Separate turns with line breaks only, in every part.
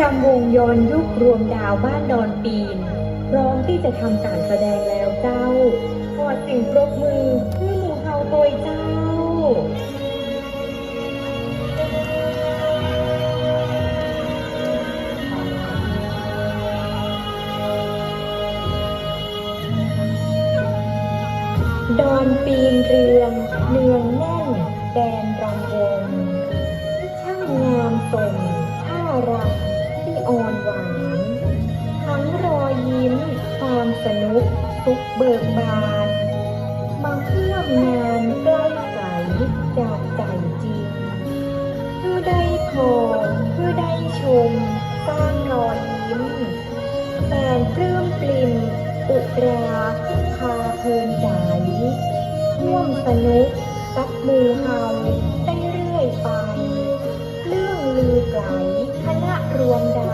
รำวงย้อนยุครวมดาวบ้านดอนปีน พร้อมที่จะทำการแสดงแล้วเจ้า ขอสิ่งปรบมือให้หมู่เฮาโดยเจ้าดอนปีนเรืองเนืองแน่น แดนรำวงช่างงามสมท่ารำ อ่อนหวานทั้งรอยยิ้มความสนุกสุขเบิกบานมาเพื่อมงานใกล้ใสจากใจจริงเพื่อได้พอเพื่อได้ชมสร้างรอยยิ้มแสนปลื้มปลิ่มอุราพาเพลินใจร่วมสนุกกับมือเฮาได้เรื่อยไป เรื่องลือไกลคณะรวมดาว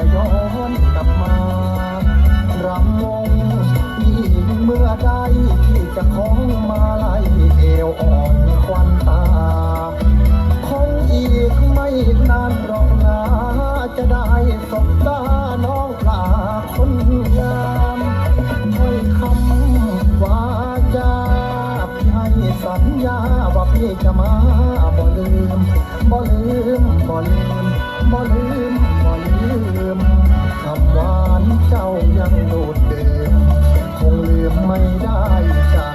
จะ
ย้อนกลั
บมารำวงยิ่งเมื่อใดที่จะของมาลายเอวอ่อนควันตา คงอีกไม่นานรอกนาจะได้สบตาน้องปลาคนงามให้คำว่าจามให้สัญญาว่าพี่จะมาบ่ลืมบ่ลืมบ่ลืม บ่ลืมบ่ลืมคำหวานเจ้ายังโดดเด่นคงลืมไม่ได้จ้า